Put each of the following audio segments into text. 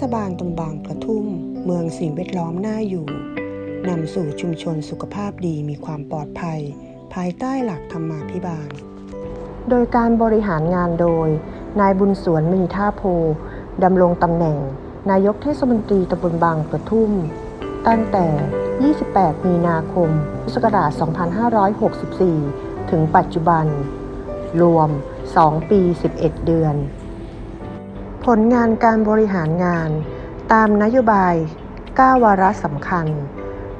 ศบาลตำบางกระทุ่ม เมืองสิ่งแวดล้อมน่าอยู่นำสู่ชุมชนสุขภาพดีมีความปลอดภัย ภายใต้หลักธรรมาภิบาล โดยการบริหารงานโดย นายบุญสวนมณีท่าโพดำรงตำแหน่ง นายกเทศมนตรีตำบลบางกระทุ่ม ตั้งแต่ 28 มีนาคม พุทธศักราช 2564 ถึงปัจจุบัน รวม 2 ปี 11 เดือน ผลงานการบริหารงาน ตามนโยบาย 9 วาระสำคัญ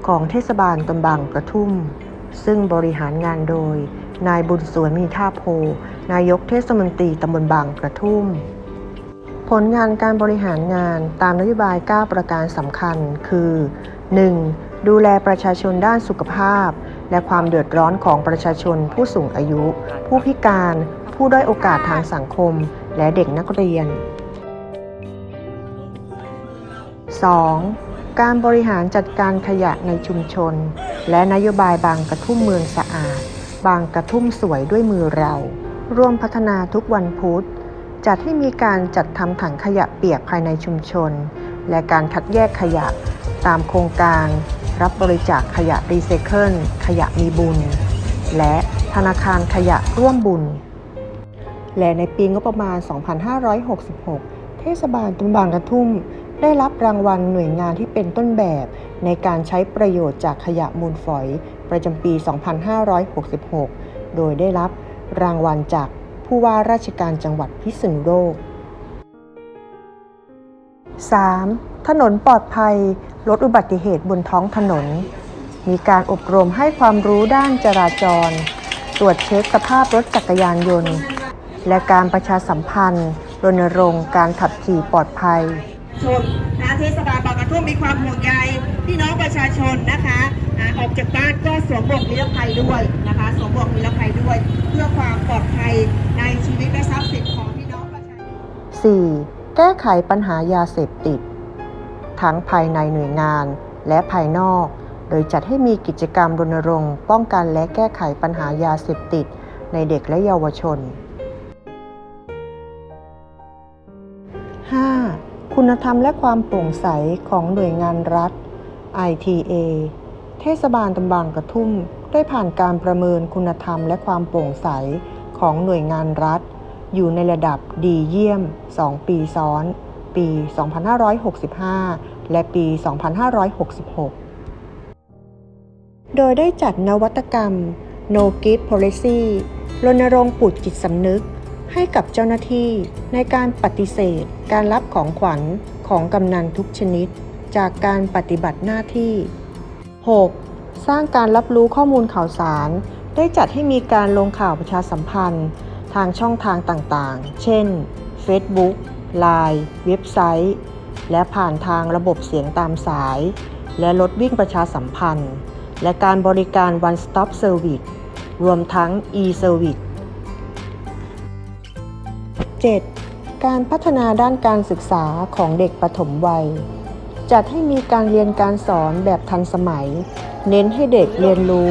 ของเทศบาลตำบางกระทุ่ม ซึ่งบริหารงานโดย นายบุญสวนมีท่าโพ นายกเทศมนตรีตำบลบางกระทุ่ม ผลงานการบริหารงานตามนโยบาย 9 ประการสำคัญคือ 1. ดูแลประชาชนด้านสุขภาพ และความเดือดร้อนของประชาชนผู้สูงอายุ ผู้พิการ ผู้ด้อยโอกาสทางสังคมและเด็กนักเรียน 2. การบริหารจัดการขยะในชุมชน และนโยบายบางกระทุ่มเมืองสะอาด บางกระทุ่มสวยด้วยมือเรา ร่วมพัฒนาทุกวันพุธ จัดให้มีการจัดทำถังขยะเปียกภายในชุมชน และการคัดแยกขยะตามโครงการ รับบริจาคขยะรีไซเคิลขยะมีบุญ และธนาคารขยะร่วมบุญ และในปีงบประมาณ 2566 เทศบาลตำบลบางกระทุ่ม ได้รับรางวัลหน่วยงานที่เป็นต้นแบบในการใช้ประโยชน์จากขยะมูลฝอย ประจำปี 2566 โดยได้รับรางวัลจากผู้ว่าราชการจังหวัดพิษณุโลก 3. ถนนปลอดภัย ลดอุบัติเหตุบนท้องถนน มีการอบรมให้ความรู้ด้านจราจร ตรวจเช็คสภาพรถจักรยานยนต์ และการประชาสัมพันธ์รณรงค์การขับขี่ปลอดภัย ชนนะเทศบาลบางกระทุ่มมีความห่วงใยพี่น้องประชาชนนะคะอ่าออกจากบ้านก็สวมหมวกนิรภัยด้วยนะคะสวมหมวกนิรภัยด้วย เพื่อความปลอดภัยในชีวิตและทรัพย์สินของพี่น้องประชาชน 4. แก้ไขปัญหายาเสพติด ทั้งภายในหน่วยงานและภายนอก โดยจัดให้มีกิจกรรมรณรงค์ป้องกันและแก้ไขปัญหายาเสพติด ในเด็กและเยาวชน 5. คุณธรรมและความโปร่งใสของหน่วยงานรัฐ ITA เทศบาลตำบางกระทุ่ม ได้ผ่านการประเมินคุณธรรมและความโปร่งใสของหน่วยงานรัฐ อยู่ในระดับดีเยี่ยม 2 ปีซ้อน ปี 2565 และปี 2566 โดยได้จัดนวัตกรรม No Gift Policy รณรงค์ปลุกจิตสำนึก ให้กับเจ้าหน้าที่ในการปฏิเสธ การรับของขวัญของกำนันทุกชนิด จากการปฏิบัติหน้าที่ 6. สร้างการรับรู้ข้อมูลข่าวสาร ได้จัดให้มีการลงข่าวประชาสัมพันธ์ ทางช่องทางต่างๆ เช่น Facebook Line เว็บไซต์ และผ่านทางระบบเสียงตามสาย และรถวิ่งประชาสัมพันธ์ และการบริการ One Stop Service รวมทั้ง e-service 7. การพัฒนาด้านการศึกษาของเด็กปฐมวัย จัดให้มีการเรียนการสอนแบบทันสมัย เน้นให้เด็กเรียนรู้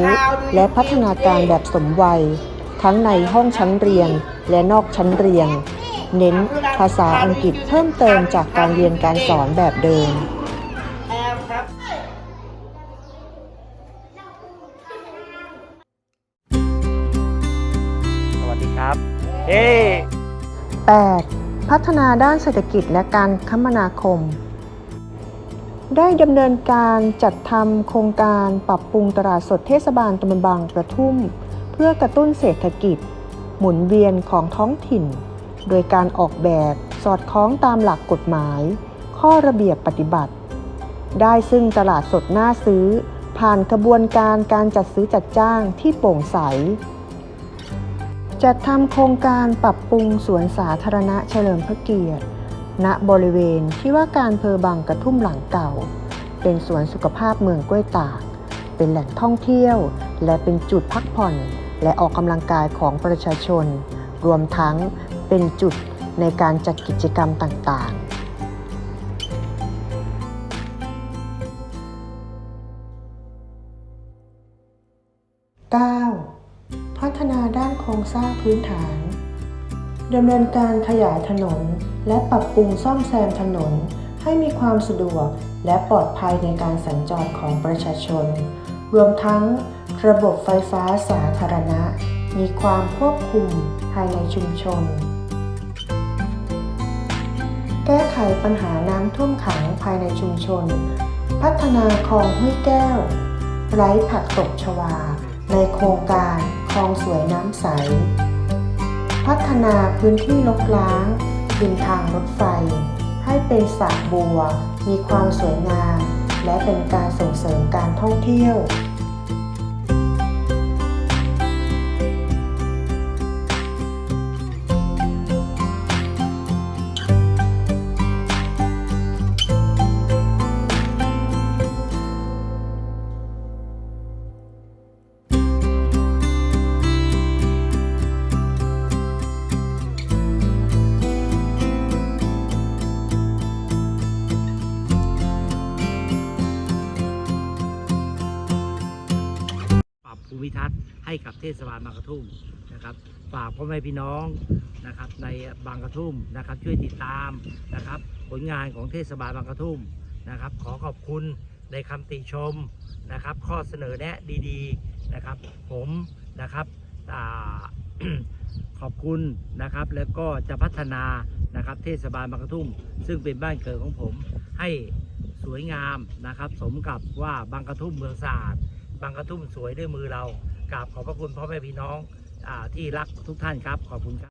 และพัฒนาการแบบสมวัย ทั้งในห้องชั้นเรียนและนอกชั้นเรียน เน้นภาษาอังกฤษเพิ่มเติมจากการเรียนการสอนแบบเดิม สวัสดีครับ เฮ้ 8. พัฒนาด้านเศรษฐกิจและการคมนาคม ได้ดำเนินการจัดทำโครงการปรับปรุงตลาดสดเทศบาลตำบลบางกระทุ่ม เพื่อกระตุ้นเศรษฐกิจ หมุนเวียนของท้องถิ่น โดยการออกแบบสอดคล้องตามหลักกฎหมาย ข้อระเบียบปฏิบัติ ได้ซึ่งตลาดสดหน่าซื้อ ผ่านกระบวนการการจัดซื้อจัดจ้างที่โปร่งใส จัดทำโครงการปรับปรุงสวนสาธารณะเฉลิมพระเกียรติ ณบริเวณที่ว่าการเพอบางกระทุ่มหลังเก่า เป็นสวนสุขภาพเมืองกล้วยตาก เป็นแหล่งท่องเที่ยว และเป็นจุดพักผ่อน และออกกำลังกายของประชาชน รวมทั้งเป็นจุดในการจัดกิจกรรมต่างๆ 9. พัฒนาด้านโครงสร้างพื้นฐานดำเนินการขยายถนน และปรับปรุงซ่อมแซมถนน ให้มีความสะดวกและปลอดภัยในการสัญจรของประชาชน รวมทั้งระบบไฟฟ้าสาธารณะ มีความควบคุมภายในชุมชน แก้ไขปัญหาน้ำท่วมขังภายในชุมชน พัฒนาคลองห้วยแก้ว ไร้ผักตบชวา ในโครงการ คลองสวยน้ำใส พัฒนาพื้นที่ลกล้างริมทางรถไฟ ให้เป็นสระบัว มีความสวยงาม และเป็นการส่งเสริมการท่องเที่ยว มิทัศน์ให้กับเทศบาลบางกระทุ่มนะครับฝากพ่อแม่พี่น้องนะครับในบางกระทุ่มนะครับช่วยติดตามนะครับผลงานของเทศบาลบางกระทุ่มนะครับ ขอขอบคุณในคำติชมนะครับ ข้อเสนอแนะดีๆนะครับ ผมนะครับขอบคุณนะครับ แล้วก็จะพัฒนานะครับ เทศบาลบางกระทุ่ม ซึ่งเป็นบ้านเกิดของผมให้สวยงามนะครับ สมกับว่าบางกระทุ่มเมืองสะอาด บางกระทุ่มสวยด้วยมือเรากราบขอบพระคุณพ่อแม่พี่น้องอที่รักทุกท่านครับขอบคุณครับ